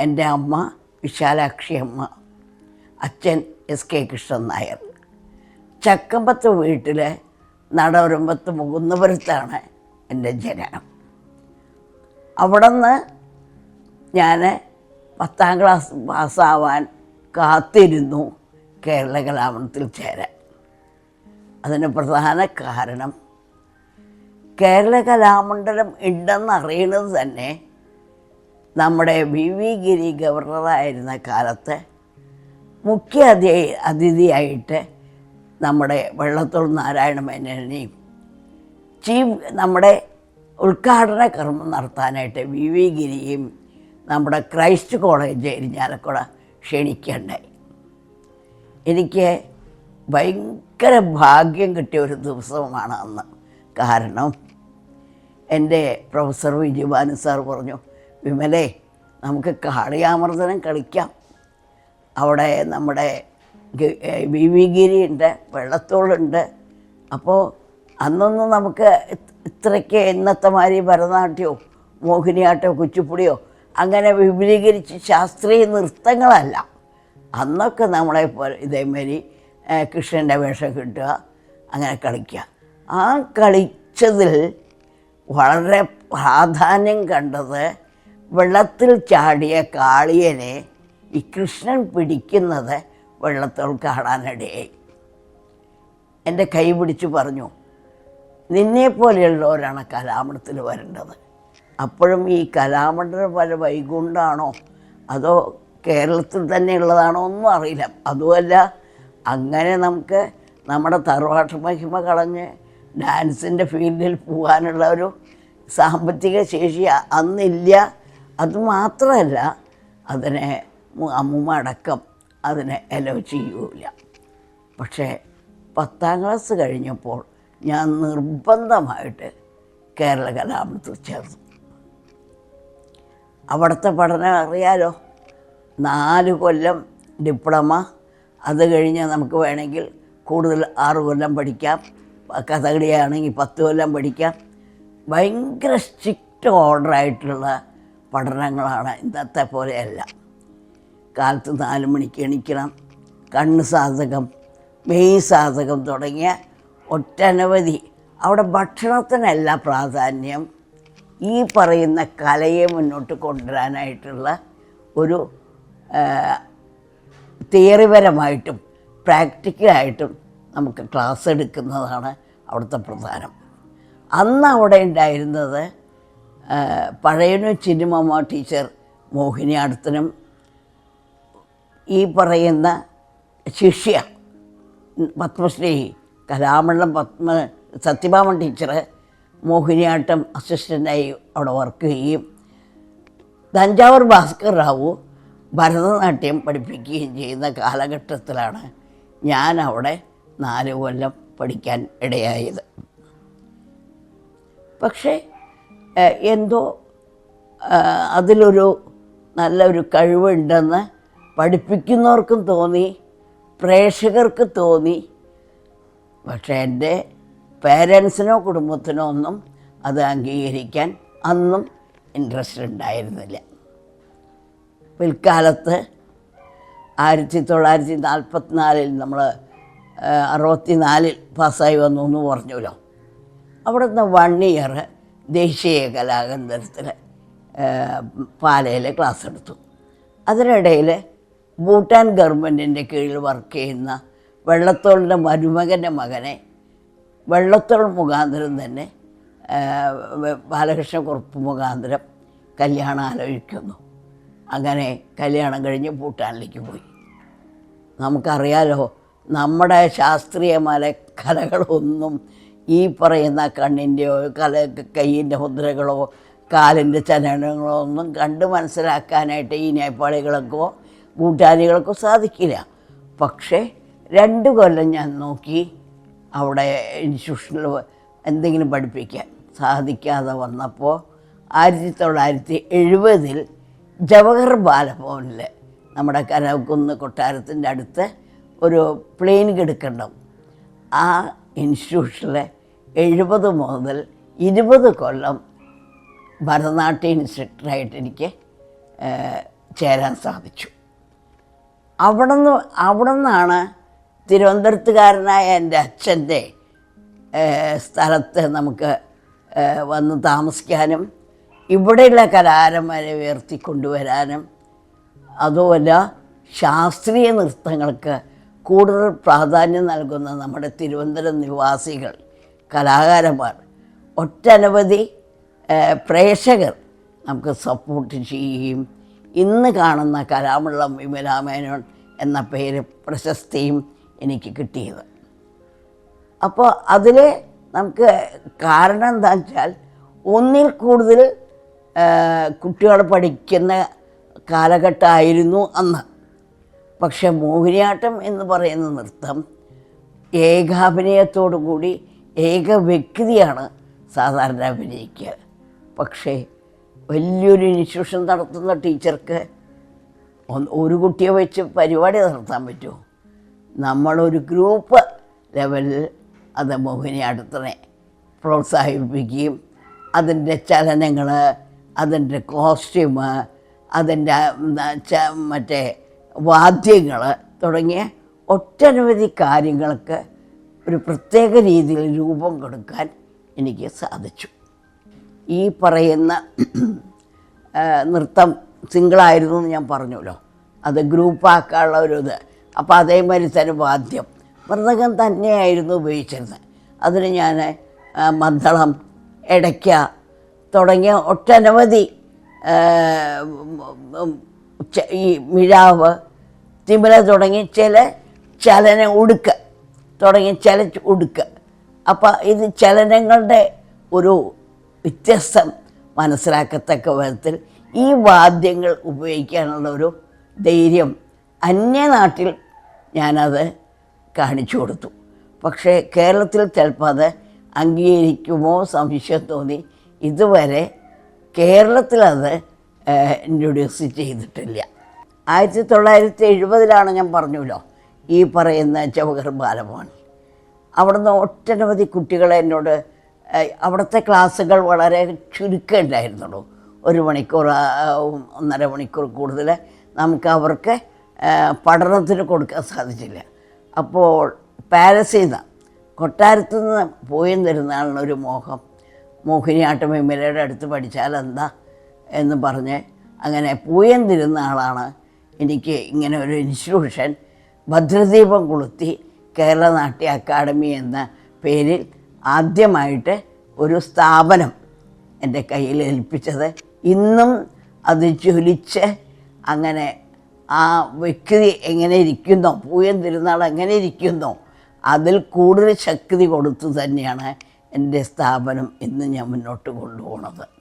എന്റെ അമ്മ വിശാലാക്ഷി അമ്മ അച്ഛൻ എസ് കെ കൃഷ്ണൻ നായർ. ചക്കമ്പത്ത് വീട്ടിലെ നടവരമ്പത്ത് മുകുന്നപുരത്താണ് എന്റെ ജനനം. അവിടെ നിന്ന് ഞാൻ പത്താം ക്ലാസ് പാസ്സാവാൻ കാത്തിരുന്നു കേരള കലാമണത്തിൽ ചേരാൻ. അതിന് പ്രധാന കാരണം കേരള കലാമണ്ഡലം ഉണ്ടെന്ന് അറിയുന്നത് തന്നെ നമ്മുടെ വി വി ഗിരി ഗവർണറായിരുന്ന കാലത്ത് മുഖ്യ അതി അതിഥിയായിട്ട് നമ്മുടെ വെള്ളത്തോൾ നാരായണ മേനോനെയും ചീഫ് നമ്മുടെ ഉദ്ഘാടന കർമ്മം നടത്താനായിട്ട് വി വി ഗിരിയും നമ്മുടെ ക്രൈസ്റ്റ് കോളേജ് ഇരിഞ്ഞാലക്കുട ക്ഷണിക്കണ്ടായി എനിക്ക് ഭയങ്കര ഭാഗ്യം കിട്ടിയ ഒരു ദിവസമാണ് അന്ന്. കാരണം എന്റെ പ്രൊഫസർ വിജുബാനു സാർ പറഞ്ഞു വിമലേ നമുക്ക് കാളിയാമർദ്ദനം കളിക്കാം. അവിടെ നമ്മുടെ വി വി ഗിരിയുണ്ട് വെള്ളത്തോളുണ്ട്. അപ്പോൾ അന്നൊന്നും നമുക്ക് ഇത്- ഇത്രയ്ക്ക് ഇന്നത്തെ മാതിരി ഭരതനാട്യമോ മോഹിനിയാട്ടമോ കുച്ചിപ്പുടിയോ അങ്ങനെ വിപുലീകരിച്ച് ശാസ്ത്രീയ നൃത്തങ്ങളല്ല. അന്നൊക്കെ നമ്മളെ ഏ, കൃഷ്ണന്റെ വേഷം കിട്ടുക അങ്ങനെ കളിക്കുക. ആ കളിച്ചതിൽ വളരെ പ്രാധാന്യം കണ്ടത് വെള്ളത്തിൽ ചാടിയ കാളിയനെ ഈ കൃഷ്ണൻ പിടിക്കുന്നത് വെള്ളത്തോൾ കാണാനിടയായി. എന്റെ കൈ പിടിച്ച് പറഞ്ഞു നിന്നെ പോലെയുള്ളവരാണ് കലാമണ്ഡലത്തിൽ വരേണ്ടത്. അപ്പോഴും ഈ കലാമണ്ഡലം പല വൈകുണ്ടാണോ അതോ കേരളത്തിൽ തന്നെ ഉള്ളതാണോ ഒന്നും അറിയില്ല. അതുമല്ല അങ്ങനെ നമുക്ക് നമ്മുടെ തറവാട്ട് മഹിമ കളഞ്ഞ് ഡാൻസിന്റെ ഫീൽഡിൽ പോകാനുള്ള ഒരു സാമ്പത്തിക ശേഷി അന്നില്ല. അതുമാത്രമല്ല അതിനെ അമ്മൂമ്മ അടക്കം അതിനെ എലോ ചെയ്യൂല. പക്ഷേ പത്താം ക്ലാസ് കഴിഞ്ഞപ്പോൾ ഞാൻ നിർബന്ധമായിട്ട് കേരള കലാപത്തിൽ ചേർന്നു. അവിടുത്തെ പഠനം അറിയാലോ? നാല് കൊല്ലം ഡിപ്ലോമ അത് കഴിഞ്ഞ് നമുക്ക് വേണമെങ്കിൽ കൂടുതൽ ആറ് കൊല്ലം പഠിക്കാം. കഥകളിയാണെങ്കിൽ പത്ത് കൊല്ലം പഠിക്കാം. ഭയങ്കര സ്ട്രിക്റ്റ് ഓർഡറായിട്ടുള്ള പഠനങ്ങളാണ് ഇന്നത്തെ പോലെയല്ല. കാലത്ത് നാല് മണിക്ക് എണീക്കണം കണ്ണ് സാധകം മെയ് സാധകം തുടങ്ങിയ ഒട്ടനവധി. അവിടെ ഭക്ഷണത്തിനല്ല പ്രാധാന്യം. ഈ പറയുന്ന കലയെ മുന്നോട്ട് കൊണ്ടുവരാനായിട്ടുള്ള ഒരു തിയറിപരമായിട്ടും പ്രാക്ടിക്കലായിട്ടും നമുക്ക് ക്ലാസ് എടുക്കുന്നതാണ് അവിടുത്തെ പ്രധാനം. അന്ന് അവിടെ ഉണ്ടായിരുന്നത് പഴയനു ചിന്നിമമ്മ ടീച്ചർ മോഹിനിയാട്ടത്തിനും ഈ പറയുന്ന ശിഷ്യ പത്മശ്രീ കലാമണ്ഡലം പത്മ സത്യഭാമൻ ടീച്ചർ മോഹിനിയാട്ടം അസിസ്റ്റന്റായി അവിടെ വർക്ക് ചെയ്യും. തഞ്ചാവൂർ ഭാസ്കർ റാവു ഭരതനാട്യം പഠിപ്പിക്കുകയും ചെയ്യുന്ന കാലഘട്ടത്തിലാണ് ഞാൻ അവിടെ നാല് കൊല്ലം പഠിക്കാൻ ഇടയായത്. പക്ഷേ എന്തോ അതിലൊരു നല്ലൊരു കഴിവുണ്ടെന്ന് പഠിപ്പിക്കുന്നവർക്കും തോന്നി പ്രേക്ഷകർക്ക് തോന്നി. പക്ഷേ എന്റെ പേരൻസിനോ കുടുംബത്തിനോ ഒന്നും അത് അംഗീകരിക്കാൻ അന്നും ഇൻട്രസ്റ്റ് ഉണ്ടായിരുന്നില്ല. പിൽക്കാലത്ത് ആയിരത്തി തൊള്ളായിരത്തി നാൽപ്പത്തിനാലിൽ നമ്മൾ അറുപത്തി നാലിൽ പാസ്സായി വന്നു എന്ന് പറഞ്ഞല്ലോ അവിടുന്ന് വൺ ഇയർ ദേശീയ കലാകേന്ദ്രത്തിൽ പാലയിലെ ക്ലാസ് എടുത്തു. അതിനിടയിൽ ഭൂട്ടാൻ ഗവൺമെന്റിന്റെ കീഴിൽ വർക്ക് ചെയ്യുന്ന വെള്ളത്തോളിന്റെ മരുമകന്റെ മകനെ വെള്ളത്തോൾ മുഖാന്തരം തന്നെ ബാലകൃഷ്ണ കുറുപ്പ് ബാലകൃഷ്ണക്കുറുപ്പ് മുഖാന്തരം കല്യാണം ആലോചിക്കുന്നു. അങ്ങനെ കല്യാണം കഴിഞ്ഞ് ഭൂട്ടാനിലേക്ക് പോയി. നമുക്കറിയാലോ നമ്മുടെ ശാസ്ത്രീയമായ കലകളൊന്നും ഈ പറയുന്ന കണ്ണിന്റെയോ കല കയ്യിന്റെ മുദ്രകളോ കാലിന്റെ ചലനങ്ങളോ ഒന്നും കണ്ട് മനസ്സിലാക്കാനായിട്ട് ഈ നേപ്പാളികൾക്കോ ഭൂട്ടാനികൾക്കോ സാധിക്കില്ല. പക്ഷേ രണ്ട് കൊല്ലം ഞാൻ നോക്കി അവിടെ ഇൻസ്റ്റിറ്റ്യൂഷനിൽ എന്തെങ്കിലും പഠിപ്പിക്കാൻ സാധിക്കാതെ വന്നപ്പോൾ ആയിരത്തി തൊള്ളായിരത്തി എഴുപതിൽ ജവഹർ ബാലഭവനിൽ നമ്മുടെ കനകുന്ന് കൊട്ടാരത്തിന്റെ അടുത്ത് ഒരു പ്ലെയിൻ കെടുക്കണ്ടാവും ആ ഇൻസ്റ്റിറ്റ്യൂഷനിൽ എഴുപത് മുതൽ ഇരുപത് കൊല്ലം ഭരതനാട്യ ഇൻസ്ട്രക്ടറായിട്ട് എനിക്ക് ചേരാൻ സാധിച്ചു. അവിടെ നിന്ന് അവിടെ നിന്നാണ് തിരുവനന്തപുരത്തുകാരനായ എന്റെ അച്ഛന്റെ സ്ഥലത്ത് നമുക്ക് വന്ന് താമസിക്കാനും ഇവിടെയുള്ള കലാകാരന്മാരെ ഉയർത്തിക്കൊണ്ടുവരാനും അതുമല്ല ശാസ്ത്രീയ നൃത്തങ്ങൾക്ക് കൂടുതൽ പ്രാധാന്യം നൽകുന്ന നമ്മുടെ തിരുവനന്തപുരം നിവാസികൾ കലാകാരന്മാർ ഒട്ടനവധി പ്രേക്ഷകർ നമുക്ക് സപ്പോർട്ട് ചെയ്യുകയും ഇന്ന് കാണുന്ന കലാമുള്ളം വിമലാമേനോൻ എന്ന പേര് പ്രശസ്തിയും എനിക്ക് കിട്ടിയത്. അപ്പോൾ അതിൽ നമുക്ക് കാരണം എന്താ വെച്ചാൽ ഒന്നിൽ കൂടുതൽ കുട്ടികൾ പഠിക്കുന്ന കാലഘട്ടമായിരുന്നു അന്ന്. പക്ഷെ മോഹിനിയാട്ടം എന്ന് പറയുന്ന നൃത്തം ഏകാഭിനയത്തോടു കൂടി ഏക വ്യക്തിയാണ് സാധാരണ അഭിനയിക്കുക. പക്ഷേ വലിയൊരു ഇൻസ്റ്റിറ്റ്യൂഷൻ നടത്തുന്ന ടീച്ചർക്ക് ഒരു കുട്ടിയെ വെച്ച് പരിപാടി നടത്താൻ പറ്റുമോ? നമ്മളൊരു ഗ്രൂപ്പ് ലെവലിൽ അത് മോഹിനിയാട്ടത്തിനെ പ്രോത്സാഹിപ്പിക്കുകയും അതിന്റെ ചലനങ്ങൾ അതിന്റെ കോസ്റ്റ്യൂമ് അതിന്റെ മറ്റേ വാദ്യങ്ങൾ തുടങ്ങിയ ഒട്ടനവധി കാര്യങ്ങൾക്ക് ഒരു പ്രത്യേക രീതിയിൽ രൂപം കൊടുക്കാൻ എനിക്ക് സാധിച്ചു. ഈ പറയുന്ന നൃത്തം സിംഗിളായിരുന്നു എന്ന് ഞാൻ പറഞ്ഞല്ലോ. അത് ഗ്രൂപ്പാക്കാനുള്ള ഒരു ഇത് അപ്പോൾ അതേമാതിരി തന്നെ വാദ്യം. മൃതകം തന്നെയായിരുന്നു ഉപയോഗിച്ചിരുന്നത്. അതിന് ഞാൻ മദ്ദളം ഇടയ്ക്ക തുടങ്ങിയ ഒട്ടനവധി ഈ മിഴാവ് തിമില തുടങ്ങി ചില ചലന ഉടുക്ക് തുടങ്ങി ചില ഉടുക്ക്. അപ്പോൾ ഇത് ചലനങ്ങളുടെ ഒരു വ്യത്യസ്തം മനസ്സിലാക്കത്തക്ക വിധത്തിൽ ഈ വാദ്യങ്ങൾ ഉപയോഗിക്കാനുള്ള ഒരു ധൈര്യം അന്യനാട്ടിൽ ഞാനത് കാണിച്ചു കൊടുത്തു. പക്ഷേ കേരളത്തിൽ ചിലപ്പോൾ അത് അംഗീകരിക്കുമോ സംശയം തോന്നി. ഇതുവരെ കേരളത്തിലത് ഇൻട്രൊഡ്യൂസ് ചെയ്തിട്ടില്ല. ആയിരത്തി തൊള്ളായിരത്തി എഴുപതിലാണ് ഞാൻ പറഞ്ഞല്ലോ ഈ പറയുന്ന ചവഹർ ബാലഭവാണി അവിടുന്ന് ഒട്ടനവധി കുട്ടികൾ എന്നോട് അവിടുത്തെ ക്ലാസ്സുകൾ വളരെ ചുരുക്കേണ്ടായിരുന്നുള്ളൂ ഒരു മണിക്കൂർ ഒന്നര മണിക്കൂർ കൂടുതൽ നമുക്ക് അവർക്ക് പഠനത്തിന് കൊടുക്കാൻ സാധിച്ചില്ല. അപ്പോൾ പാലസിൽ നിന്ന് കൊട്ടാരത്തു നിന്ന് പോയി തരുന്നതാണ് ഒരു മോഹം. മോഹിനിയാട്ടം എയുടെ അടുത്ത് പഠിച്ചാൽ എന്താ എന്ന് പറഞ്ഞ് അങ്ങനെ പൂയം തരുന്ന ആളാണ് എനിക്ക് ഇങ്ങനെ ഒരു ഇൻസ്റ്റിറ്റ്യൂഷൻ ഭദ്രദീപം കൊളുത്തി കേരള നാട്യ അക്കാദമി എന്ന പേരിൽ ആദ്യമായിട്ട് ഒരു സ്ഥാപനം എന്റെ കയ്യിൽ ഏൽപ്പിച്ചത്. ഇന്നും അത് ജ്വലിച്ച് അങ്ങനെ ആ വ്യക്തി എങ്ങനെ ഇരിക്കുന്നോ പൂയം തിരുനാൾ എങ്ങനെ ഇരിക്കുന്നോ അതിൽ കൂടുതൽ ശക്തി കൊടുത്തു തന്നെയാണ് എന്റെ സ്ഥാപനം ഇന്ന് ഞാൻ മുന്നോട്ട് കൊണ്ടുപോകുന്നത്